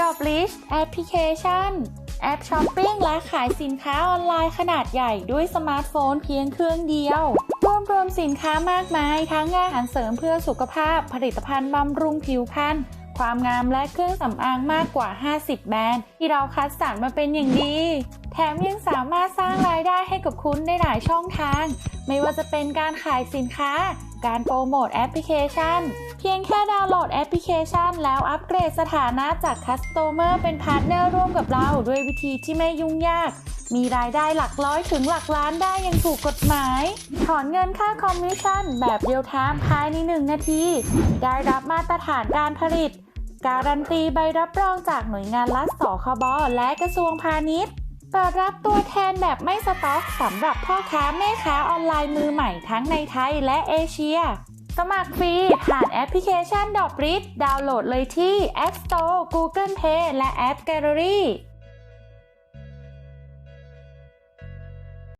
ดอบลิชแอปพลิเคชัน แอปช้อปปิ้งและขายสินค้าออนไลน์ขนาดใหญ่ด้วยสมาร์ทโฟนเพียงเครื่องเดียว รวมรวมสินค้ามากมาย ทั้งอาหารเสริมเพื่อสุขภาพ ผลิตภัณฑ์บำรุงผิวพรรณความงามและเครื่องสำอางมากกว่า 50 แบรนด์ ที่เราคัดสรรมาเป็นอย่างดี แถมยังสามารถสร้างรายได้ให้กับคุณได้หลายช่องทาง ไม่ว่าจะเป็นการขายสินค้า การโปรโมทแอปพลิเคชัน เพียงแค่ดาวน์โหลดแอปพลิเคชัน แล้วอัปเกรดสถานะจากคัสโตเมอร์เป็นพาร์ทเนอร์ร่วมกับเราด้วยวิธีที่ไม่ยุ่งยาก มีรายได้หลักร้อยถึงหลักล้านได้อยังถูกกฎหมาย ถอนเงินค่าคอมมิชชั่น แบบเรียลไทม์ภายใน 1 นาที ได้รับมาตรฐานการผลิต การันตีใบรับรองจากหน่วยงานรัฐสคบและกระทรวงพาณิชย์ เปิดรับตัวแทนแบบไม่สต็อกสำหรับพ่อค้าแม่ค้าออนไลน์มือใหม่ทั้งในไทยและเอเชีย สมัครฟรีผ่านแอปพลิเคชันดอกริดดาวน์โหลดเลยที่ App Store Google Play และ App Gallery